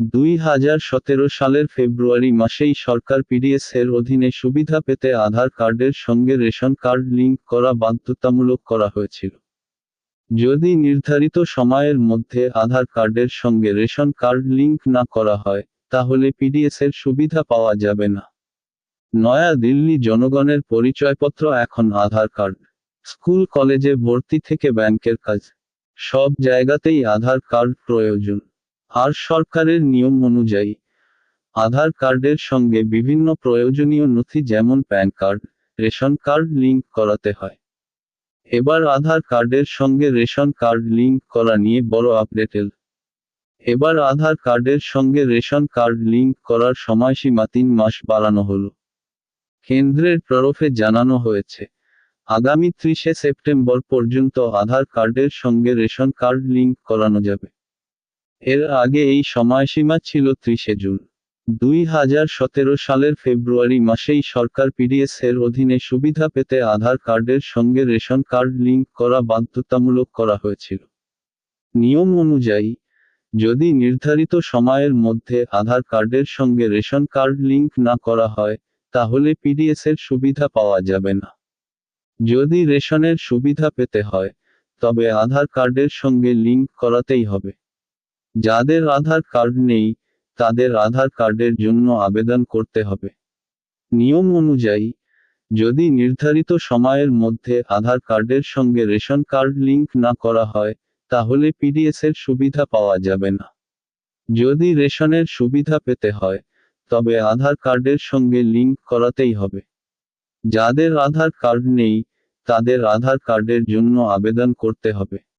দুই হাজার সতেরো সালের ফেব্রুয়ারি মাসেই সরকার পিডিএস এর অধীনে সুবিধা পেতে আধার কার্ডের সঙ্গে রেশন কার্ড লিঙ্ক করা বাধ্যতামূলক করা হয়েছিল। যদি নির্ধারিত সময়ের মধ্যে আধার কার্ডের সঙ্গে রেশন কার্ড লিঙ্ক না করা হয়, তাহলে পিডিএস এর সুবিধা পাওয়া যাবে না। নয়া দিল্লি জনগণের পরিচয়পত্র এখন আধার কার্ড, স্কুল, কলেজে ভর্তি থেকে ব্যাংকের কাজ, সব জায়গাতেই আধার কার্ড প্রয়োজন। আর সরকারের নিয়ম অনুযায়ী, আধার কার্ডের সঙ্গে বিভিন্ন প্রয়োজনীয় নথি যেমন PAN card, ration card link করাতে হয়। এবার আধার কার্ডের সঙ্গে রেশন কার্ড লিঙ্ক করা নিয়ে বড় আপডেট এল। এবার আধার কার্ডের সঙ্গে রেশন কার্ড লিঙ্ক করার সময়সীমা তিন মাস বাড়ানো হলো। কেন্দ্রের তরফে জানানো হয়েছে, আগামী ত্রিশে সেপ্টেম্বর পর্যন্ত আধার কার্ডের সঙ্গে রেশন কার্ড লিঙ্ক করানো যাবে। এর আগে এই সময়সীমা ছিল ত্রিশে জুন। দুই হাজার সতেরো সালের ফেব্রুয়ারি মাসেই সরকার পিডিএস এর অধীনে সুবিধা পেতে আধার কার্ডের সঙ্গে রেশন কার্ড লিঙ্ক করা বাধ্যতামূলক করা হয়েছিল। নিয়ম অনুযায়ী, যদি নির্ধারিত সময়ের মধ্যে আধার কার্ডের সঙ্গে রেশন কার্ড লিঙ্ক না করা হয়, তাহলে পিডিএস এর সুবিধা পাওয়া যাবে না। যদি রেশনের সুবিধা পেতে হয়, তবে আধার কার্ডের সঙ্গে লিঙ্ক করাতেই হবে। যাদের আধার কার্ড নেই, তাদের আধার কার্ডের জন্য আবেদন করতে হবে। নিয়ম অনুযায়ী, যদি নির্ধারিত সময়ের মধ্যে আধার কার্ডের সঙ্গে রেশন কার্ড লিঙ্ক না করা হয়, তাহলে পিডিএস এর সুবিধা পাওয়া যাবে না। যদি রেশনের সুবিধা পেতে হয়, তবে আধার কার্ডের সঙ্গে লিঙ্ক করাতেই হবে। যাদের আধার কার্ড নেই, তাদের আধার কার্ডের জন্য আবেদন করতে হবে।